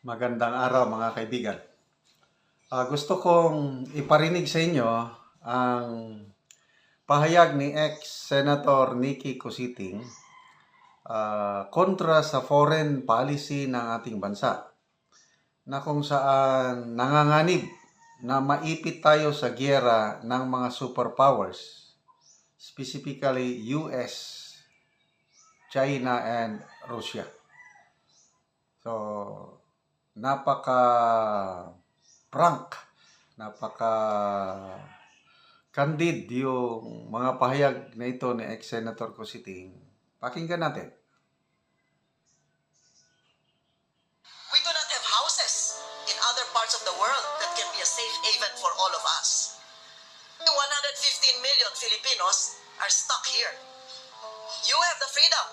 Magandang araw mga kaibigan. Ah, gusto kong iparinig sa inyo ang pahayag ni ex-Senator Nikki Cositing ah, kontra sa foreign policy ng ating bansa na kung saan nanganganib na maipit tayo sa giyera ng mga superpowers, specifically US, China, and Russia. So, napaka prank, napaka candid yung mga pahayag na ito ni ex-senator Cositing. Pakinggan natin. We do not have houses in other parts of the world that can be a safe haven for all of us. The 115 million Filipinos are stuck here. You have the freedom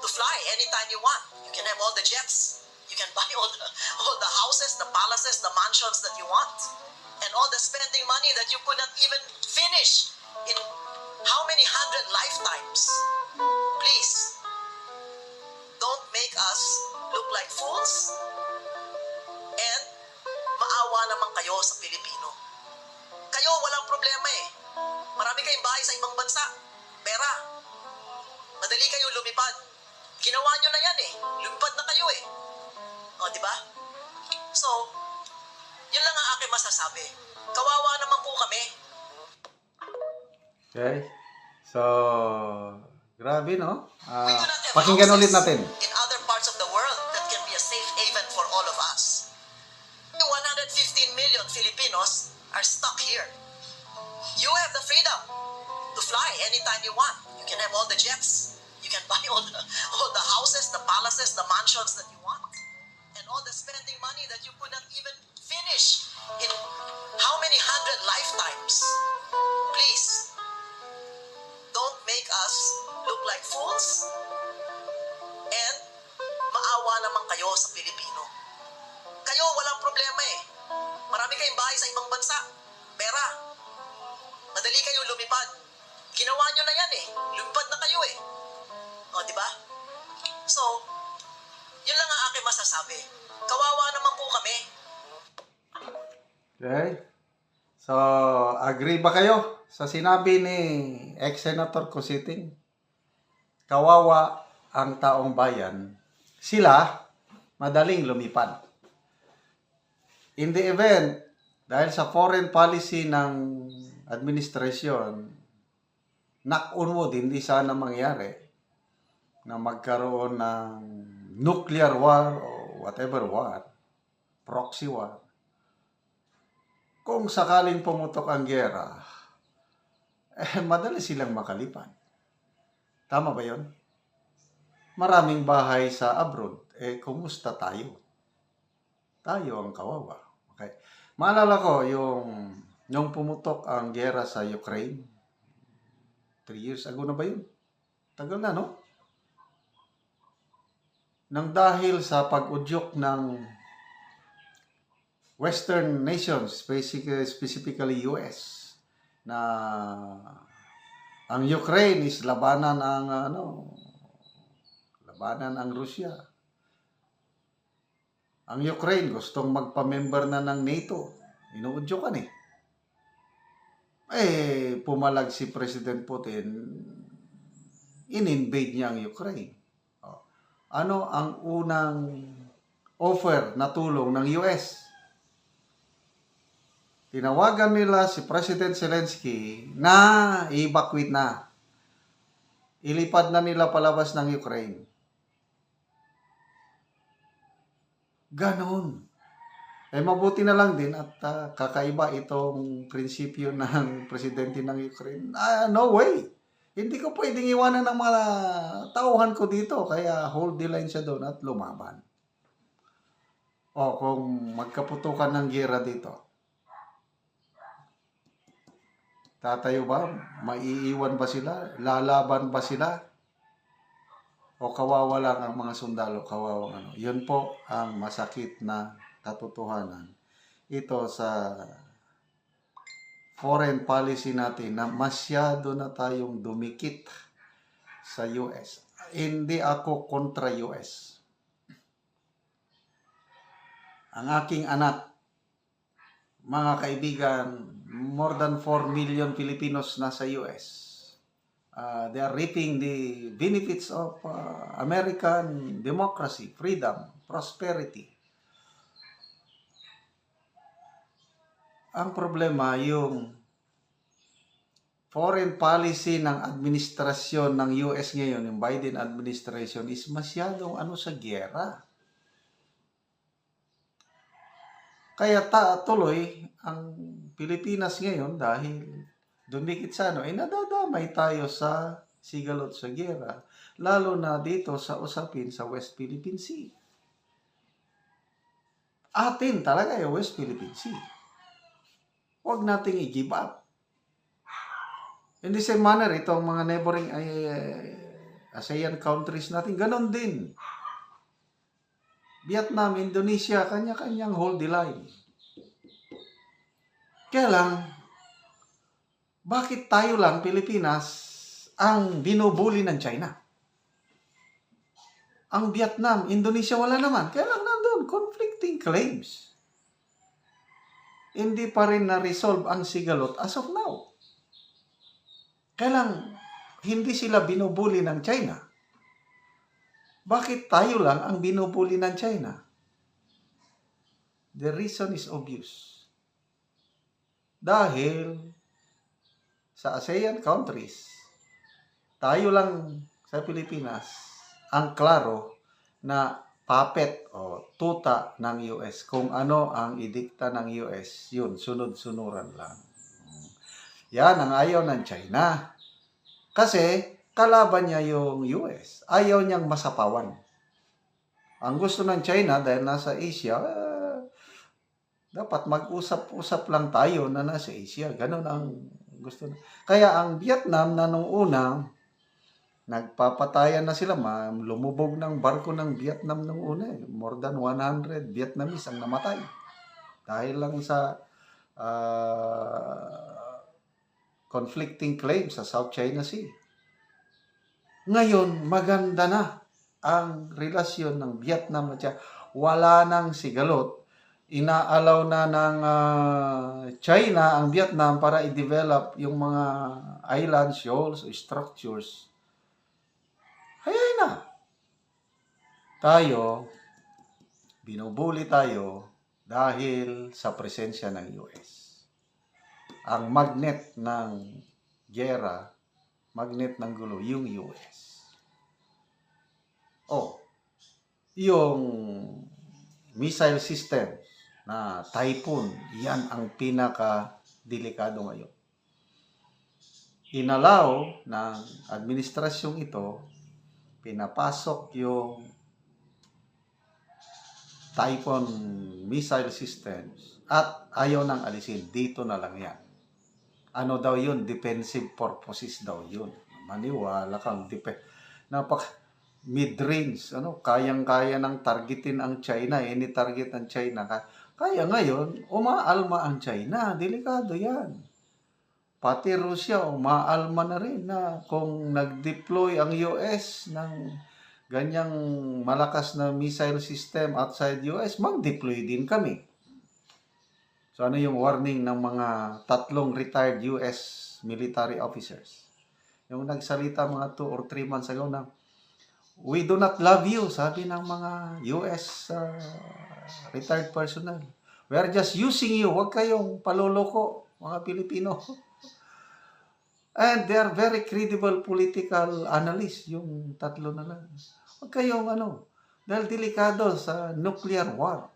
to fly anytime you want. You can have all the jets. Can buy all the, all the houses, the palaces, the mansions that you want. And all the spending money that you could not even finish in how many hundred lifetimes. Please, don't make us look like fools and maawa naman kayo sa Pilipino. Kayo walang problema eh. Marami kayong bahay sa ibang bansa. Pera. Madali kayo lumipad. Ginawa nyo na yan eh. Lumipad na kayo eh. O, di ba? So, yun lang ang aking masasabi. Kawawa naman po kami. Okay? So, grabe no? Have pakinggan ulit natin. in other parts of the world that can be a safe haven for all of us. The 115 million Filipinos are stuck here. You have the freedom to fly anytime you want. You can have all the jets. You can buy all the, all the houses, the palaces, the mansions that you all the spending money that you could not even finish in how many hundred lifetimes. Please, don't make us look like fools and maawa naman kayo sa Pilipino. Kayo walang problema eh. Marami kayong bahay sa ibang bansa. Pera. Madali kayo lumipad. Ginawa nyo na yan eh. Lumipad na kayo eh. O, di ba? So, yun lang ang aking masasabi. Kawawa naman po kami. Okay? So, agree ba kayo sa sinabi ni ex-senator Cositing? Kawawa ang taong bayan. Sila, madaling lumipad. In the event, dahil sa foreign policy ng administrasyon, knock on wood, hindi sana mangyari na magkaroon ng nuclear war o whatever war, proxy war kung sakaling pumutok ang gera, eh, madali silang makalipad. Tama ba yon? Maraming bahay sa abroad. Eh, kumusta tayo? Tayo ang kawawa. Okay. Maalala ko yung nung pumutok ang gera sa Ukraine. Three years ago na ba yun? Tagal na, no? Nang dahil sa pag-udyok ng Western nations, specifically, specifically US, na ang Ukraine is labanan ang ano, labanan ang Russia. Ang Ukraine gustong magpa-member na ng NATO. Inuudyo ka eh. Eh, pumalag si President Putin, in-invade niya ang Ukraine. Ano ang unang offer na tulong ng US? tinawagan nila si President Zelensky na i-evacuate na. Ilipad na nila palabas ng Ukraine. Ganon. Eh mabuti na lang din at ah, kakaiba itong prinsipyo ng presidente ng Ukraine. Ah, no way. Hindi ko pwedeng iwanan ng mga tauhan ko dito. Kaya hold the line siya doon at lumaban. O kung magkaputukan ng gera dito, Tatayo ba? Maiiwan ba sila? Lalaban ba sila? O kawawa lang ang mga sundalo? Kawawa ano? Yun po ang masakit na katotohanan. Ito sa foreign policy natin na masyado na tayong dumikit sa US. Hindi ako kontra US. ang aking anak, mga kaibigan, more than 4 million Filipinos nasa US. Uh, they are reaping the benefits of uh, American democracy, freedom, prosperity. Ang problema, yung foreign policy ng administrasyon ng US ngayon, yung Biden administration, is masyadong ano sa gyera. Kaya ta tuloy ang Pilipinas ngayon dahil dumikit sa ano, ay nadadamay tayo sa sigalot sa gyera, lalo na dito sa usapin sa West Philippine Sea. Atin talaga yung West Philippine Sea. Huwag nating i-give up. In the same manner, itong mga neighboring ay, ASEAN countries natin, ganon din. Vietnam, Indonesia, kanya-kanyang hold the line. Kaya lang, bakit tayo lang, Pilipinas, ang binubuli ng China? Ang Vietnam, Indonesia, wala naman. Kaya lang nandun, conflicting claims. Hindi pa rin na-resolve ang sigalot as of now. Kaya lang, hindi sila binubuli ng China. Bakit tayo lang ang binubuli ng China? The reason is obvious. Dahil sa ASEAN countries, tayo lang sa Pilipinas ang klaro na puppet o tuta ng US. Kung ano ang idikta ng US, yun, sunod-sunuran lang. Yan ang ayaw ng China. Kasi kalaban niya yung US. Ayaw niyang masapawan. Ang gusto ng China dahil nasa Asia, eh, dapat mag-usap-usap lang tayo na nasa Asia. Ganun ang gusto. Kaya ang Vietnam na nung una, nagpapatayan na sila, ma, lumubog ng barko ng Vietnam nung una. eh. More than 100 Vietnamese ang namatay. Dahil lang sa ah, conflicting claims sa South China Sea. Ngayon, maganda na ang relasyon ng Vietnam at China. Wala nang sigalot. Inaalaw na ng ah, China ang Vietnam para i-develop yung mga island shoals structures. Hayay na. Tayo, binubuli tayo dahil sa presensya ng US. Ang magnet ng gera, magnet ng gulo, yung US. Oh, yung missile system na Typhoon, yan ang pinaka-delikado ngayon. Inalaw ng administrasyong ito, pinapasok yung Typhoon missile systems at ayaw nang alisin. Dito na lang yan. Ano daw yun? Defensive purposes daw yun. Maniwala kang dep- Napak mid-range, ano, kayang-kaya ng targetin ang China, any target ng China. Ka- Kaya ngayon, umaalma ang China. Delikado yan. Pati Russia, umaalma na rin na kung nag-deploy ang US ng ganyang malakas na missile system outside US, mag-deploy din kami. So ano yung warning ng mga tatlong retired US military officers? Yung nagsalita mga 2 or 3 months ago na, We do not love you, sabi ng mga US uh, retired personnel. We are just using you. Huwag kayong paloloko, mga Pilipino. And they are very credible political analysts, yung tatlo na lang. Huwag kayong ano, dahil delikado sa nuclear war.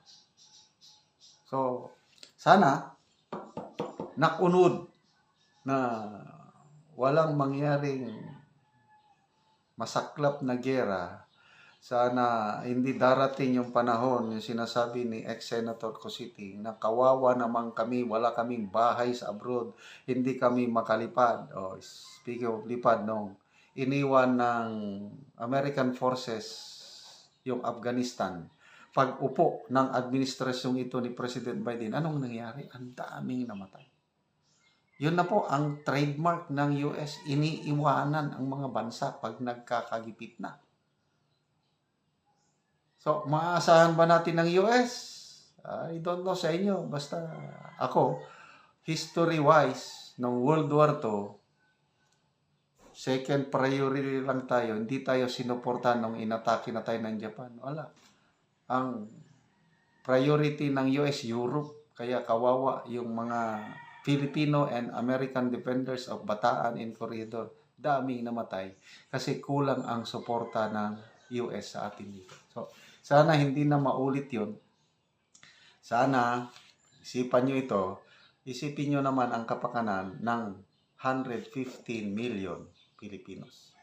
So, sana, nakunod na walang mangyaring masaklap na gera, sana hindi darating yung panahon, yung sinasabi ni ex-senator Cositi, na kawawa naman kami, wala kaming bahay sa abroad, hindi kami makalipad. O, speaking of lipad, nung iniwan ng American forces yung Afghanistan, pag upo ng administrasyong ito ni President Biden, anong nangyari? Ang daming namatay. Yun na po ang trademark ng US, iniiwanan ang mga bansa pag nagkakagipit na. So, maaasahan ba natin ng US? I don't know sa inyo. Basta ako, history-wise, nung World War II, second priority lang tayo. Hindi tayo sinuportahan nung inatake na tayo ng Japan. Wala. Ang priority ng US, Europe. Kaya kawawa yung mga Filipino and American defenders of Bataan and Corridor. Daming namatay kasi kulang ang suporta ng US sa atin dito. So, sana hindi na maulit yun. Sana, isipan nyo ito, isipin nyo naman ang kapakanan ng 115 million Filipinos.